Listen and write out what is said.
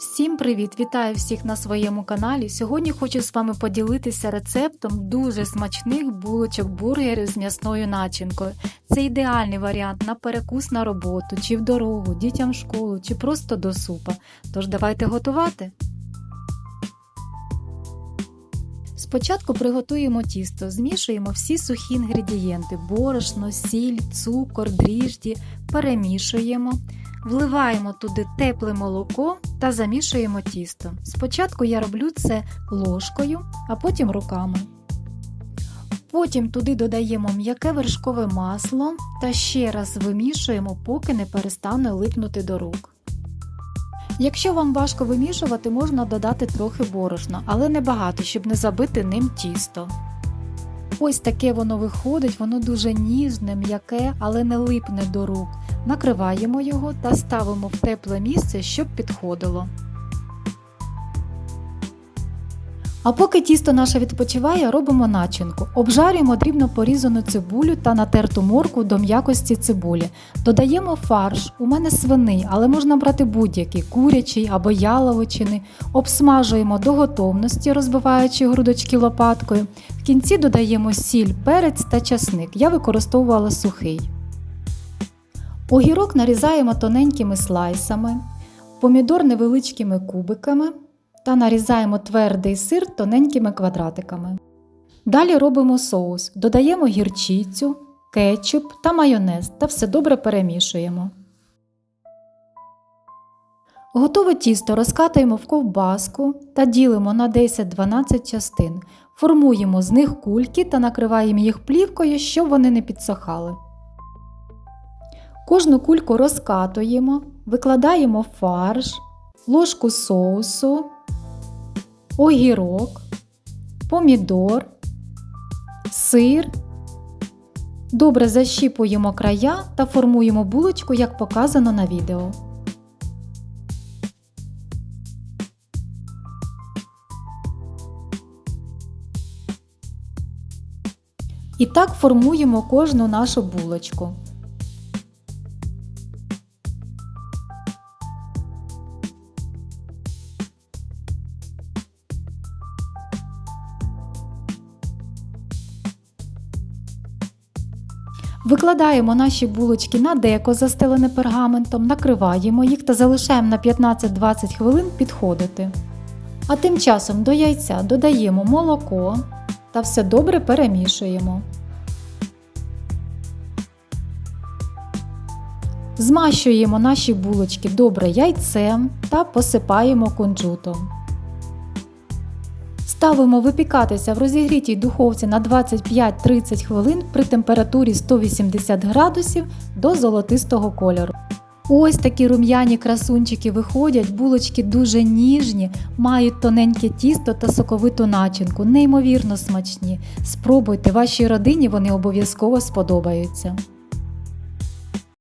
Всім привіт! Вітаю всіх на своєму каналі. Сьогодні хочу з вами поділитися рецептом дуже смачних булочок бургерів з м'ясною начинкою. Це ідеальний варіант на перекус на роботу, чи в дорогу, дітям в школу, чи просто до супа. Тож давайте готувати. Спочатку приготуємо тісто, змішуємо всі сухі інгредієнти: борошно, сіль, цукор, дріжджі, перемішуємо. Вливаємо туди тепле молоко та замішуємо тісто. Спочатку я роблю це ложкою, а потім руками. Потім туди додаємо м'яке вершкове масло та ще раз вимішуємо, поки не перестане липнути до рук. Якщо вам важко вимішувати, можна додати трохи борошна, але небагато, щоб не забити ним тісто. Ось таке воно виходить, воно дуже ніжне, м'яке, але не липне до рук. Накриваємо його та ставимо в тепле місце, щоб підходило. А поки тісто наше відпочиває, робимо начинку. Обжарюємо дрібно порізану цибулю та натерту морку до м'якості цибулі. Додаємо фарш, у мене свиний, але можна брати будь-який курячий або яловичини. Обсмажуємо до готовності, розбиваючи грудочки лопаткою. В кінці додаємо сіль, перець та часник. Я використовувала сухий. Огірок нарізаємо тоненькими слайсами, помідор невеличкими кубиками та нарізаємо твердий сир тоненькими квадратиками. Далі робимо соус, додаємо гірчицю, кетчуп та майонез та все добре перемішуємо. Готове тісто розкатуємо в ковбаску та ділимо на 10-12 частин. Формуємо з них кульки та накриваємо їх плівкою, щоб вони не підсохали. Кожну кульку розкатуємо, викладаємо фарш, ложку соусу, огірок, помідор, сир. Добре защіпуємо края та формуємо булочку, як показано на відео. І так формуємо кожну нашу булочку. Викладаємо наші булочки на деко, застелене пергаментом, накриваємо їх та залишаємо на 15-20 хвилин підходити. А тим часом до яйця додаємо молоко та все добре перемішуємо. Змащуємо наші булочки добре яйцем та посипаємо кунжутом. Ставимо випікатися в розігрітій духовці на 25-30 хвилин при температурі 180 градусів до золотистого кольору. Ось такі рум'яні красунчики виходять, булочки дуже ніжні, мають тоненьке тісто та соковиту начинку, неймовірно смачні. Спробуйте, вашій родині вони обов'язково сподобаються.